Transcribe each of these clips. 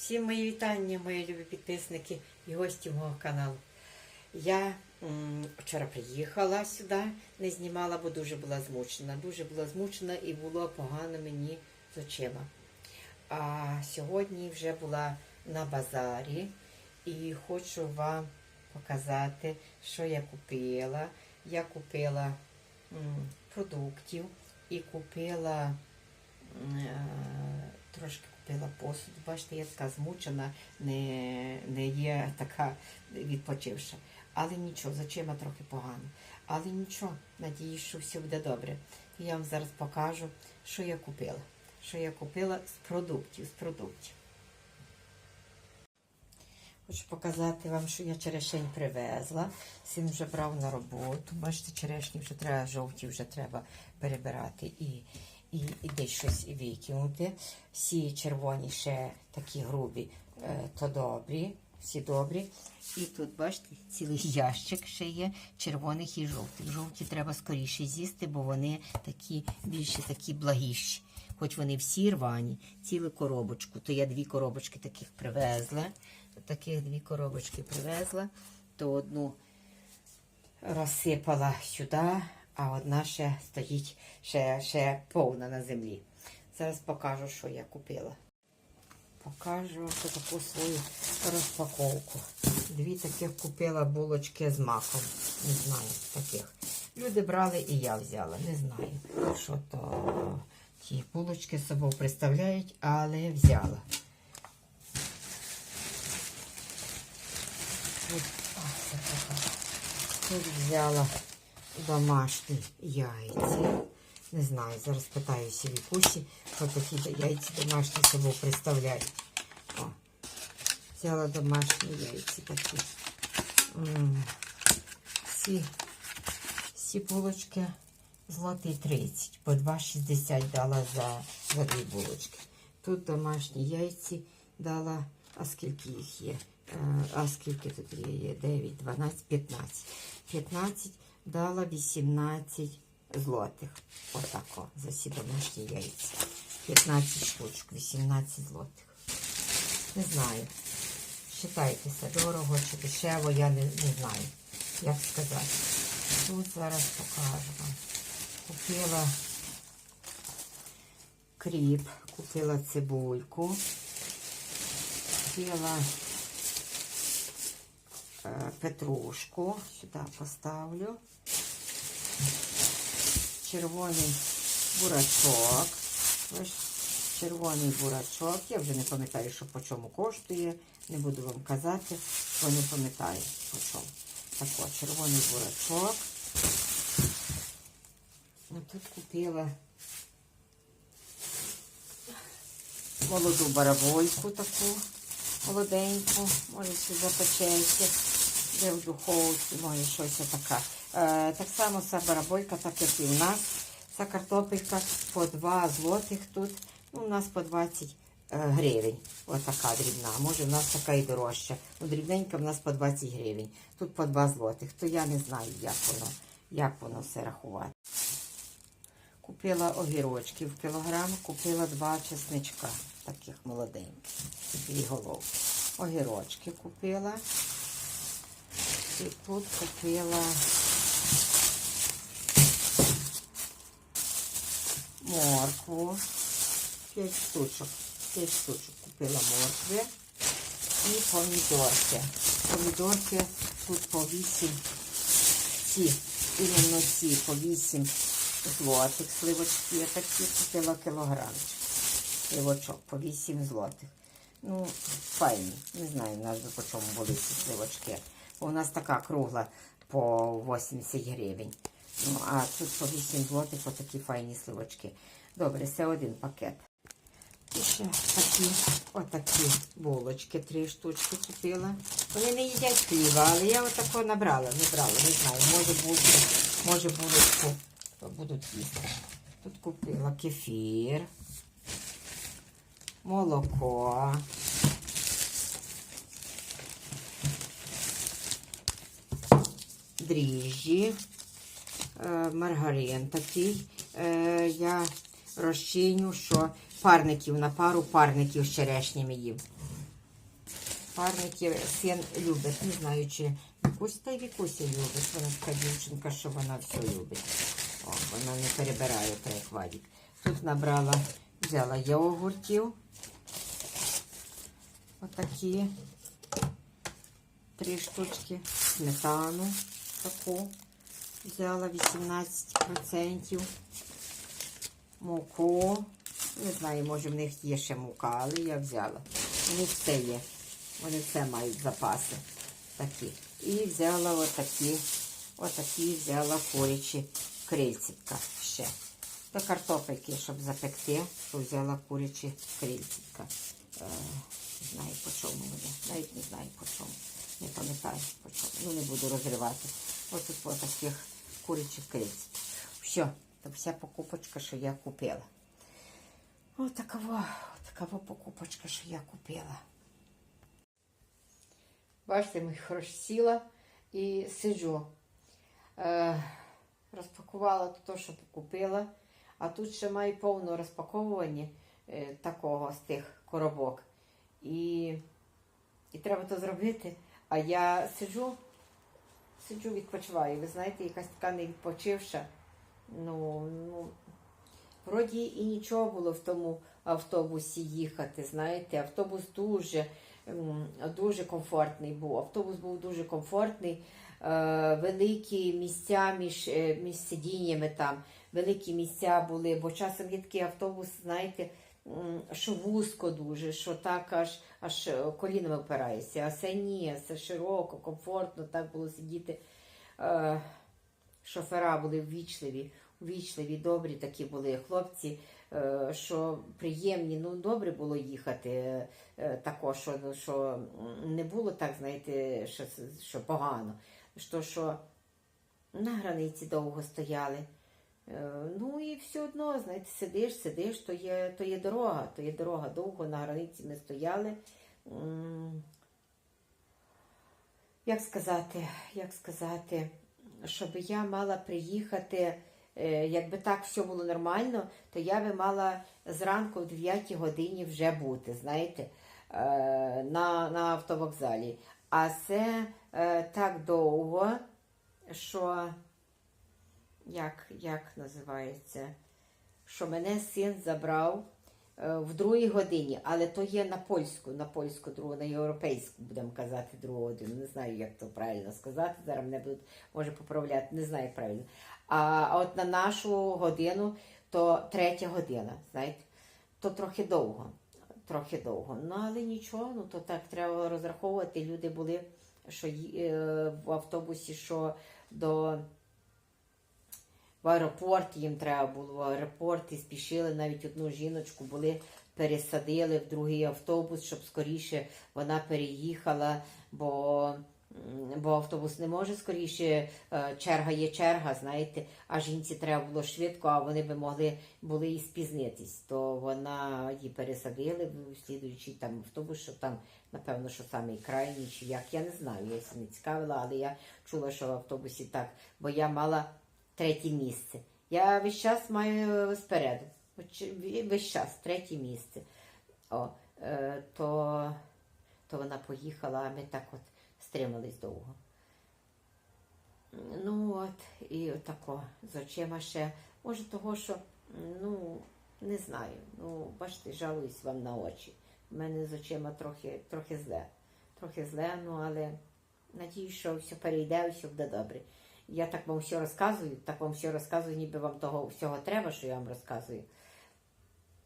Всім мої вітання, мої любі підписники і гості мого каналу. Я вчора приїхала сюди, не знімала, бо дуже була змучена. Дуже була змучена і було погано мені з очима. А сьогодні вже була на базарі і хочу вам показати, що я купила. Я купила продуктів і купила м, е, трошки купила посуд. Бачите, я така змучена, не, не є така відпочивша. Але нічого, з очима трохи погано. Але нічого, надіюсь, що все буде добре. І Я вам зараз покажу, що я купила. Що я купила з продуктів, з продуктів. Хочу показати вам, що я черешень привезла. Син вже брав на роботу. Бачите, черешні вже треба, жовті вже треба перебирати і, і, і десь щось і викинути. Всі червоні ще такі грубі, е, то добрі, всі добрі. І тут, бачите, цілий ящик ще є червоних і жовтих. Жовті треба скоріше з'їсти, бо вони такі більше такі благіші. Хоч вони всі рвані, цілу коробочку. То я дві коробочки таких привезла. Таких дві коробочки привезла, то одну розсипала сюди, а одна ще стоїть ще, ще повна на землі. Зараз покажу, що я купила. Покажу вам таку свою розпаковку. Дві таких купила булочки з маком. Не знаю, таких. Люди брали і я взяла. Не знаю, що то ті булочки з собою представляють, але взяла. Тут, така. Тут взяла домашні яйця. Не знаю, зараз питаюся Вікусі, що такі яйця домашні собою представляють. О, взяла домашні яйця такі. Всі, всі булочки злотий 30, по 2,60 дала за, за дві булочки. Тут домашні яйці дала, а скільки їх є? Е, А скільки тут? Є 9, 12, 15. 15 дала 18 злотих. Отако, за всі домашні яйця. 15 штучок, 18 злотих. Не знаю. Считайтеся, дорого чи дешево, я не, не знаю, як сказати. Тут зараз покажу вам. Купила кріп, купила цибульку, купила петрушку, сюди поставлю, червоний бурачок, червоний бурачок, я вже не пам'ятаю, що по чому коштує, не буду вам казати, бо не пам'ятаю по чому. Так от, червоний бурачок. Ну, тут купила молоду барабольку таку молоденьку, може запечеться, де в духовці, може щось така. Е, так само ця бараболька, так як і у нас. Ця картопелька по 2 злотих тут, ну, у нас по 20 е, гривень. Ось така дрібна. Може, у нас така і дорожча. Ну, дрібненька в нас по 20 гривень. Тут по 2 злотих. То я не знаю, як воно, як воно все рахувати. Купила огірочків кілограм, купила два чесничка, таких молоденьких, дві головки. Огірочки купила. Тут купила моркву. П'ять штучок. П'ять штучок купила моркви. І помідорки. Помідорки тут по 8 ці, іменно ці по 8 злотих. Сливочки я такі купила кілограмчик. Сливочок по 8 злотих. Ну, файні. Не знаю, навіть по чому були ці сливочки. У нас така кругла по 80 гривень. Ну, а тут по 8 злотих отакі файні сливочки. Добре, це один пакет. І ще такі, отакі булочки, три штучки купила. Вони не їдять хліба, але я отако набрала, не брала, не знаю. Може бути, може булочку будуть їсти. Тут купила кефір, молоко. Дріжджі, е, маргарин такий. Е, Я розчиню, що парників на пару парників з черешнями їв. Парники син любить. Не знаю, чи Вікусь, та й Вікуся любить. Вона така дівчинка, що вона все любить. О, вона не перебирає, так як Вадик. Тут набрала, взяла йогуртів. Отакі. Три штучки. Сметану таку. Взяла 18%. Муку. Не знаю, може в них є ще мука, але я взяла. Них все є. Вони все мають запаси такі. І взяла отакі, отакі взяла курячі крильцятка ще. До картопельки, щоб запекти, то взяла курячі крильцятка. Е, не знаю, по чому вони. Навіть не знаю по чому. Не пам'ятаю. Ну, не буду розривати. Ось тут по таких курячих крильцяток. Все, це вся покупочка, що я купила. Ось такова, такова покупочка, що я купила. Бачите, ми хорошо сіла і сиджу. Е, розпакувала те, що купила, а тут ще маю повне розпаковування е, такого з тих коробок. І, і треба то зробити. А я сиджу, сиджу, відпочиваю. Ви знаєте, якась така не відпочивша. Ну, ну, вроді і нічого було в тому автобусі їхати. Знаєте, автобус дуже, дуже комфортний був. Автобус був дуже комфортний, е, великі місця між, е, між сидіннями там, великі місця були, бо часом є такий автобус, знаєте, що вузько дуже, що так аж, аж колінами опираєшся. А це ні, це широко, комфортно, так було сидіти. Е, шофера були ввічливі, ввічливі, добрі такі були хлопці, е, що приємні, ну добре було їхати. е, е, Тако, що, що не було так, знаєте, що, що погано. Що, що на границі довго стояли. Е, Ну і все одно, знаєте, сидиш, сидиш, то є, то є дорога, то є дорога. Довго на границі ми стояли. Як сказати, як сказати, щоб я мала приїхати, е, якби так все було нормально, то я би мала зранку в 9 годині вже бути, знаєте, е, на, на автовокзалі. А це так довго, що як, як називається, що мене син забрав е, в другій годині, але то є на польську, на польську другу, на європейську, будемо казати, другу годину. Не знаю, як то правильно сказати. Зараз мене будуть, може, поправляти, не знаю правильно. А, а от на нашу годину, то третя година, знаєте, то трохи довго. Трохи довго. Ну, але нічого, ну то так треба розраховувати. Люди були, що е, в автобусі, що до в аеропорт їм треба було в аеропорт і спішили навіть одну жіночку були, пересадили в другий автобус, щоб скоріше вона переїхала, бо, бо автобус не може скоріше, е, черга є черга, знаєте, а жінці треба було швидко, а вони би могли були і спізнитись. То вона її пересадили в слідуючий там автобус, що там, напевно, що самий крайній, чи як, я не знаю, я не цікавила, але я чула, що в автобусі так, бо я мала третє місце. Я весь час маю спереду. Весь час, третє місце. О, е, то, то вона поїхала, а ми так от стримались довго. Ну от, і отако, з очима ще. Може, того, що, ну, не знаю. Ну, бачите, жалуюсь вам на очі. У мене з очима трохи, трохи зле. Трохи зле, ну але надіюсь, що все перейде, все буде добре. Я так вам все розказую, так вам все розказую, ніби вам того всього треба, що я вам розказую.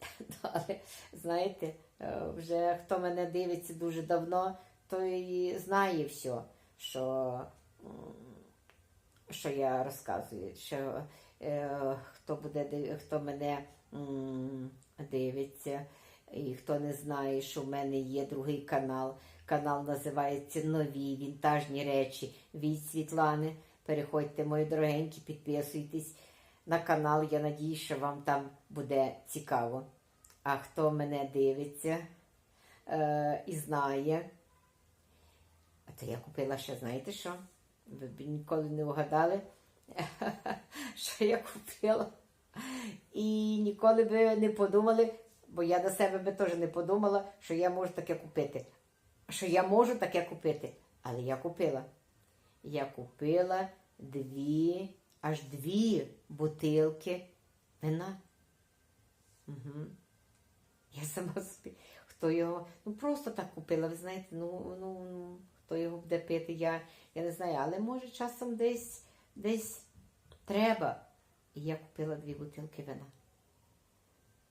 Але знаєте, е, вже хто мене дивиться дуже давно, той знає все, що, що я розказую. Що, е, хто, буде, хто мене дивиться, і хто не знає, що в мене є другий канал. Канал називається Нові вінтажні речі від Світлани. Переходьте, мої дорогенькі, підписуйтесь на канал. Я надію, що вам там буде цікаво. А хто мене дивиться е, і знає, а то я купила ще, знаєте що? Ви б ніколи не вгадали, що я купила. І ніколи би не подумали, бо я до себе би теж не подумала, що я можу таке купити. що я можу таке купити. Але я купила. Я купила дві, аж дві бутилки вина. Угу. Я сама собі, хто його, ну просто так купила, ви знаєте, ну, ну, ну хто його буде пити, я, я не знаю, але може часом десь, десь треба. І я купила дві бутилки вина.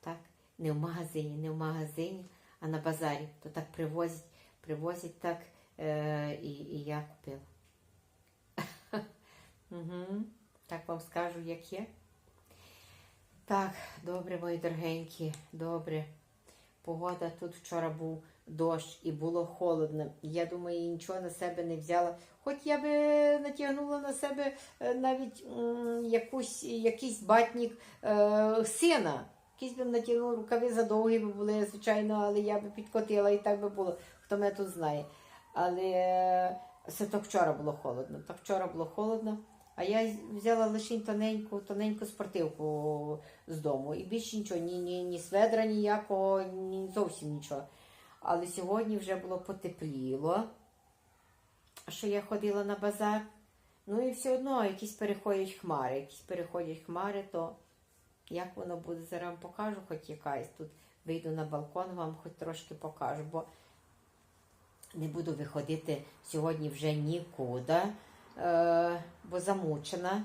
Так, не в магазині, не в магазині, а на базарі. То так привозять, привозять так, е, і, і я купила. Угу. Так вам скажу, як є. Так, добре, мої дорогенькі, добре. Погода тут вчора був дощ і було холодно. Я думаю, я нічого на себе не взяла. Хоч я би натягнула на себе е, навіть якусь, якийсь батник е, сина. Якийсь би натягнула рукави задовгі би були, звичайно, але я би підкотила і так би було, хто мене тут знає. Але це то вчора було холодно. Так вчора було холодно. А я взяла лише тоненьку, тоненьку спортивку з дому. І більше нічого, ні, ні, ні сведра ніякого, ні зовсім нічого. Але сьогодні вже було потепліло, що я ходила на базар. Ну і все одно якісь переходять хмари. Якісь переходять хмари, то як воно буде, зараз покажу, хоч якась. Тут вийду на балкон, вам хоч трошки покажу, бо не буду виходити сьогодні вже нікуди, бо замучена.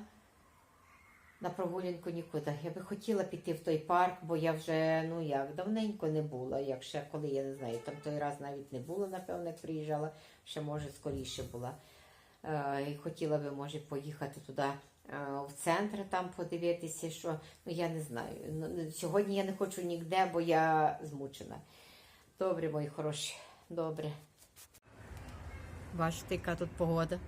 На прогулянку нікуди. Я би хотіла піти в той парк, бо я вже ну як давненько не була. Як ще коли я не знаю, там той раз навіть не було, напевно, як приїжджала, ще може скоріше була. Е, і хотіла би, може, поїхати туди е, в центр там подивитися, що ну я не знаю. Ну, сьогодні я не хочу ніде, бо я змучена. Добре, мої хороші, добре. Бачите, яка тут погода?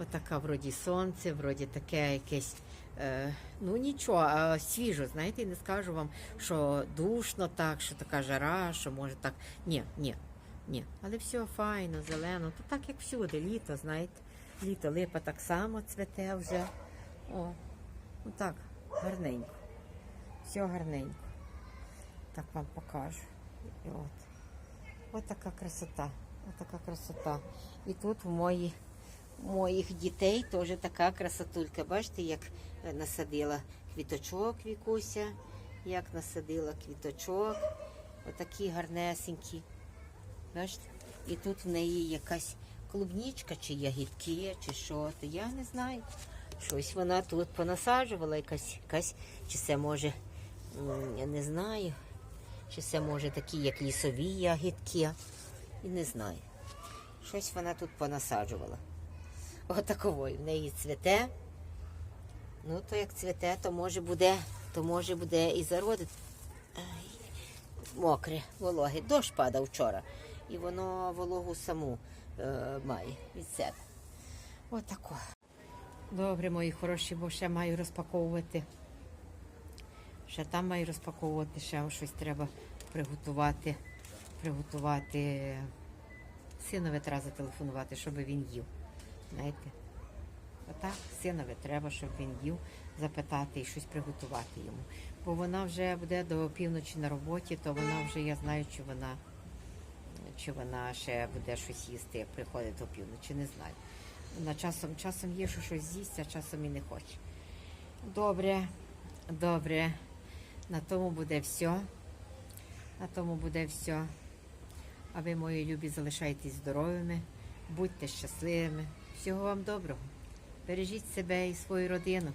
Отака вроді сонце, вроді таке якесь. Е, ну нічого, а свіжо, знаєте, не скажу вам, що душно так, що така жара, що може так. Ні, ні, ні. Але все файно, зелено. То так як всюди, літо, знаєте. Літо липа так само цвете вже. О, ну так, гарненько. Все гарненько. Так вам покажу. І от. От така красота. От така красота. І тут в мої, моїх дітей теж така красотулька. Бачите, як е, насадила квіточок Вікуся, як насадила квіточок. Отакі гарнесенькі. Бачите? І тут в неї якась клубнічка, чи ягідки, чи що, то я не знаю. Щось вона тут понасаджувала, якась, якась чи це може, я не знаю, чи це може такі, як лісові ягідки. І не знаю. Щось вона тут понасаджувала. Отакової в неї цвіте. Ну, то як цвіте, то може буде, то може буде і зародить. Ай, Мокре, вологе. Дощ падав вчора. І воно вологу саму е, має від себе. Отако. Добре, мої хороші, бо ще маю розпаковувати. Ще там маю розпаковувати, ще щось треба приготувати. Приготувати. Синові треба зателефонувати, щоб він їв. Знаєте? Отак, синові треба, щоб він їв, запитати і щось приготувати йому. Бо вона вже буде до півночі на роботі, то вона вже, я знаю, чи вона, чи вона ще буде щось їсти, як приходить до півночі, не знаю. Вона часом, часом є, що щось з'їсть, а часом і не хоче. Добре, добре. На тому буде все. На тому буде все. А ви, мої любі, залишайтесь здоровими, будьте щасливими. Всього вам доброго. Бережіть себе і свою родину.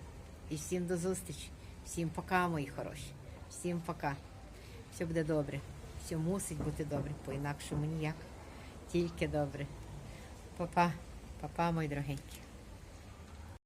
І всім до зустрічі. Всім пока, мої хороші. Всім пока. Все буде добре. Все мусить бути добре, по-інакшому ніяк. Тільки добре. Папа, папа, мої дорогенькі.